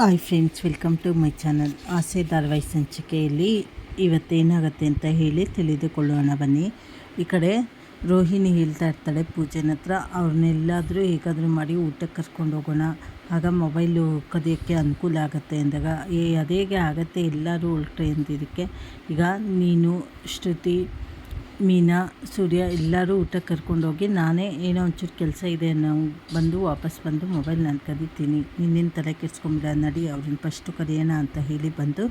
Hi friends welcome to my channel ಆಸೆ ಧಾರವಾಹಿ ಸಂಚಿಕೆಯಲ್ಲಿ ಇವತ್ತೇನಾಗುತ್ತೆ ಅಂತ ಹೇಳಿ ತಿಳಿದುಕೊಳ್ಳೋಣ ಬನ್ನಿ. ಈ ಕಡೆ ರೋಹಿಣಿ ಹೇಳ್ತಾ ಇರ್ತಾಳೆ ಪೂಜೆನ ಹತ್ರ. ಅವ್ರನ್ನೆಲ್ಲಾದರೂ ಹೇಗಾದರೂ ಮಾಡಿ ಊಟಕ್ಕೆ ಕರ್ಕೊಂಡು ಹೋಗೋಣ. ಆಗ ಮೊಬೈಲು ಕದಿಯೋಕ್ಕೆ ಅನುಕೂಲ ಆಗುತ್ತೆ ಅಂದಾಗ, ಏ, ಅದೇಗೆ ಆಗುತ್ತೆ, ಎಲ್ಲರೂ ಹೊರಟ್ರೆ ಅಂದಿದ್ದಕ್ಕೆ. ಈಗ ನೀನು ಶ್ರುತಿ ಮೀನಾ, ಸೂರ್ಯ ಎಲ್ಲರೂ ಊಟಕ್ಕೆ ಕರ್ಕೊಂಡೋಗಿ ನಾನೇ ಏನೋ ಒಂಚೂರು ಕೆಲಸ ಇದೆ ಅನ್ನೋ ಬಂದು ವಾಪಸ್ ಬಂದು ಮೊಬೈಲ್ ನಾನು ಕದೀತೀನಿ. ನಿನ್ನೇನು ತಲೆ ಕೆಡ್ಸ್ಕೊಂಬಿಡ, ನಡಿ ಅವ್ರನ್ನ ಫಸ್ಟು ಕರೆಯೋಣ ಅಂತ ಹೇಳಿ ಬಂದು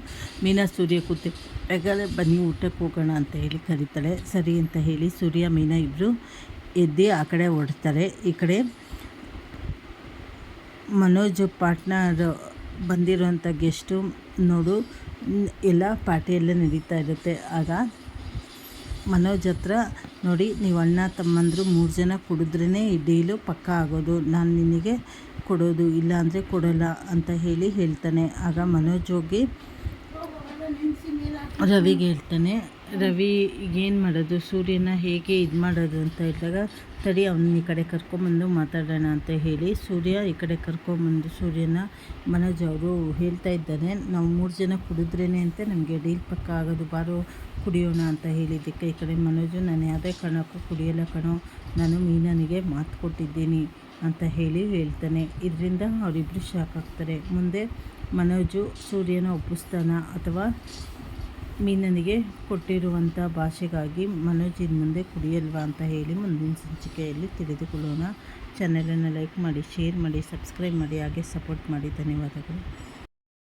ಮೀನಾ, ಸೂರ್ಯ ಕೂತು, ಬೇಗನೆ ಬನ್ನಿ, ಊಟಕ್ಕೆ ಹೋಗೋಣ ಅಂತ ಹೇಳಿ ಕರೀತಾಳೆ. ಸರಿ ಅಂತ ಹೇಳಿ ಸೂರ್ಯ, ಮೀನಾ ಇಬ್ಬರು ಎದ್ದು ಆ ಕಡೆ ಹೊಡ್ತಾರೆ ಈ ಕಡೆ ಮನೋಜ್ ಪಾರ್ಟ್ನರ್ ಬಂದಿರೋಂಥ ಗೆಸ್ಟು ನೋಡು, ಎಲ್ಲ ಪಾರ್ಟಿಯೆಲ್ಲ ನಡೀತಾ ಇರುತ್ತೆ. ಆಗ ಮನೋಜ್ ಹತ್ರ ನೋಡಿ, ನೀವು ಅಣ್ಣ, ತಮ್ಮಂದರು ಮೂರು ಜನ ಕುಡಿದ್ರೇ ಈ ಡೀಲು ಪಕ್ಕ ಆಗೋದು. ನಾನು ನಿನಗೆ ಕೊಡೋದು ಇಲ್ಲ ಅಂದರೆ ಕೊಡೋಲ್ಲ ಅಂತ ಹೇಳಿ ಹೇಳ್ತಾನೆ. ಆಗ ಮನೋಜ್ ಹೋಗಿ ರವಿಗೆ ಹೇಳ್ತಾನೆ ರವಿ ಏನು ಮಾಡೋದು? ಸೂರ್ಯನ ಹೇಗೆ ಇದು ಮಾಡೋದು ಅಂತ ಹೇಳಿದಾಗ ತಡಿ ಅವನ ಈ ಕಡೆ ಕರ್ಕೊಂಬಂದು ಮಾತಾಡೋಣ ಅಂತ ಹೇಳಿ ಸೂರ್ಯ ಈ ಕಡೆ ಕರ್ಕೊಂಬಂದು ಸೂರ್ಯನ ಮನೋಜ್ ಅವರು ಹೇಳ್ತಾ ಇದ್ದಾನೆ. ನಾವು ಮೂರು ಜನ ಕುಡಿದ್ರೇನೆ ಅಂತ ನಮಗೆ ಡೀಲ್ ಪಕ್ಕ ಆಗೋದು, ಬಾರೋ ಕುಡಿಯೋಣ ಅಂತ ಹೇಳಿದ್ದಕ್ಕೆ ಈ ಕಡೆ ಮನೋಜು, ನಾನು ಯಾವುದೇ ಕಾರಣಕ್ಕೂ ಕುಡಿಯೋಲ್ಲ ಕಣೋ, ನಾನು ಮೀನನಿಗೆ ಮಾತು ಕೊಟ್ಟಿದ್ದೀನಿ ಅಂತ ಹೇಳಿ ಹೇಳ್ತಾನೆ. ಇದರಿಂದ ಅವರಿಬ್ಬರು ಶಾಕ್ ಆಗ್ತಾರೆ. ಮುಂದೆ ಮನೋಜು ಸೂರ್ಯನ ಒಪ್ಪಿಸ್ತಾನ ಅಥವಾ ಮೀನನಿಗೆ ಕೊಟ್ಟಿರುವಂಥ ಭಾಷೆಗಾಗಿ ಮನೋಜ್ ಮುಂದೆ ಕುಡಿಯಲ್ವಾ ಅಂತ ಹೇಳಿ ಮುಂದಿನ ಸಂಚಿಕೆಯಲ್ಲಿ ತಿಳಿದುಕೊಳ್ಳೋಣ. ಚಾನಲನ್ನು ಲೈಕ್ ಮಾಡಿ ಶೇರ್ ಮಾಡಿ ಸಬ್ಸ್ಕ್ರೈಬ್ ಮಾಡಿ, ಹಾಗೆ ಸಪೋರ್ಟ್ ಮಾಡಿ. ಧನ್ಯವಾದಗಳು.